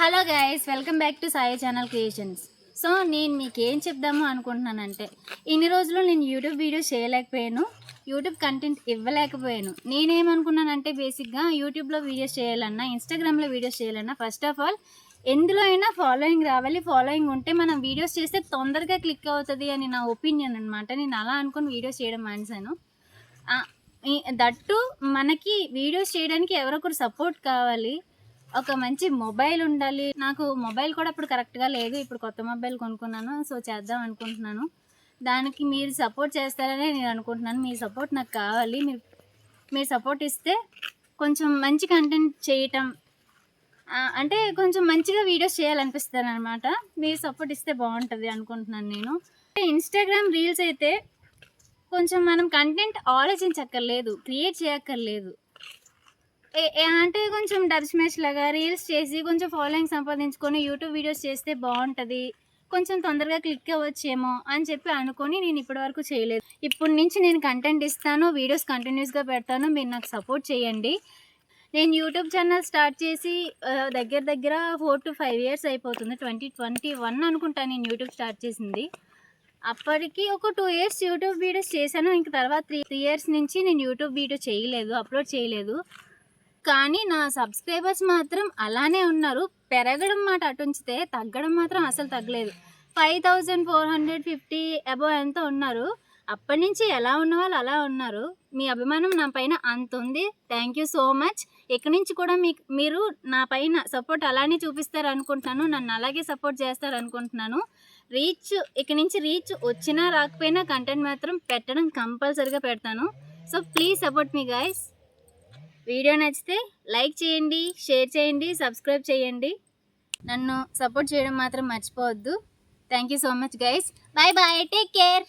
Hello guys welcome back to Sai channel creations. So నేను మీకు ఏం చెప్దాము అనుకుంటున్నానంటే ఇన్ని రోజులు నేను యూట్యూబ్ వీడియోస్ చేయలేకపోయాను యూట్యూబ్ కంటెంట్ ఇవ్వలేకపోయాను. నేనేమనుకున్నానంటే బేసిక్గా యూట్యూబ్లో వీడియోస్ చేయాలన్నా ఇన్స్టాగ్రామ్లో వీడియోస్ చేయాలన్నా ఫస్ట్ ఆఫ్ ఆల్ ఎందులో అయినా ఫాలోయింగ్ రావాలి. ఫాలోయింగ్ ఉంటే మనం వీడియోస్ చేస్తే తొందరగా క్లిక్ అవుతుంది అని నా ఒపీనియన్ అనమాట నేను అలా అనుకుని వీడియోస్ చేయడం మానేశాను. దట్టు మనకి వీడియోస్ చేయడానికి ఎవరొకరు సపోర్ట్ కావాలి. ఒక మంచి మొబైల్ ఉండాలి. నాకు మొబైల్ కూడా ఇప్పుడు కరెక్ట్గా లేదు. ఇప్పుడు కొత్త మొబైల్ కొనుక్కున్నాను. సో చేద్దాం అనుకుంటున్నాను. దానికి మీరు సపోర్ట్ చేస్తారని నేను అనుకుంటున్నాను. మీ సపోర్ట్ నాకు కావాలి. మీరు మీరు సపోర్ట్ ఇస్తే కొంచెం మంచి కంటెంట్ చేయటం అంటే కొంచెం మంచిగా వీడియోస్ చేయాలనిపిస్తుంది అనమాట మీరు సపోర్ట్ ఇస్తే బాగుంటుంది అనుకుంటున్నాను నేను. ఇన్స్టాగ్రామ్ రీల్స్ అయితే కొంచెం మనం కంటెంట్ ఆలోచించక్కర్లేదు క్రియేట్ చేయక్కర్లేదు. అంటే కొంచెం డర్చ్ లాగా రీల్స్ చేసి కొంచెం ఫాలోయింగ్ సంపాదించుకొని యూట్యూబ్ వీడియోస్ చేస్తే బాగుంటుంది. కొంచెం తొందరగా క్లిక్ అవ్వచ్చేమో అని చెప్పి అనుకొని నేను ఇప్పటివరకు చేయలేదు. ఇప్పటి నుంచి నేను కంటెంట్ ఇస్తాను వీడియోస్ కంటిన్యూస్గా పెడతాను మీరు నాకు సపోర్ట్ చేయండి. నేను యూట్యూబ్ ఛానల్ స్టార్ట్ చేసి దగ్గర దగ్గర ఫోర్ టు ఫైవ్ ఇయర్స్ అయిపోతుంది. ట్వంటీ ట్వంటీ వన్ అనుకుంటా నేను యూట్యూబ్ స్టార్ట్ చేసింది. అప్పటికి ఒక టూ ఇయర్స్ యూట్యూబ్ వీడియోస్ చేశాను. ఇంక తర్వాత త్రీ త్రీ ఇయర్స్ నుంచి నేను యూట్యూబ్ వీడియో చేయలేదు అప్లోడ్ చేయలేదు. కానీ నా సబ్స్క్రైబర్స్ మాత్రం అలానే ఉన్నారు. పెరగడం మాట అటు ఉంచితే తగ్గడం మాత్రం అసలు తగ్గలేదు. Five thousand four hundred fifty above ఎంత ఉన్నారు. అప్పటి నుంచి ఎలా ఉన్న వాళ్ళు అలా ఉన్నారు. మీ అభిమానం నా పైన అంత ఉంది. థ్యాంక్ యూ సో మచ్ ఇక్కడి నుంచి కూడా మీకు మీరు నా పైన సపోర్ట్ అలానే చూపిస్తారు అనుకుంటున్నాను. నన్ను అలాగే సపోర్ట్ చేస్తారు అనుకుంటున్నాను. రీచ్ ఇక్కడి నుంచి రీచ్ వచ్చినా రాకపోయినా కంటెంట్ మాత్రం పెట్టడం కంపల్సరీగా పెడతాను. So please support me guys video నచ్చితే లైక్ చేయండి షేర్ చేయండి సబ్స్క్రైబ్ చేయండి. నన్ను సపోర్ట్ చేయడం మాత్రం మర్చిపోవద్దు. Thank you so much guys bye bye take care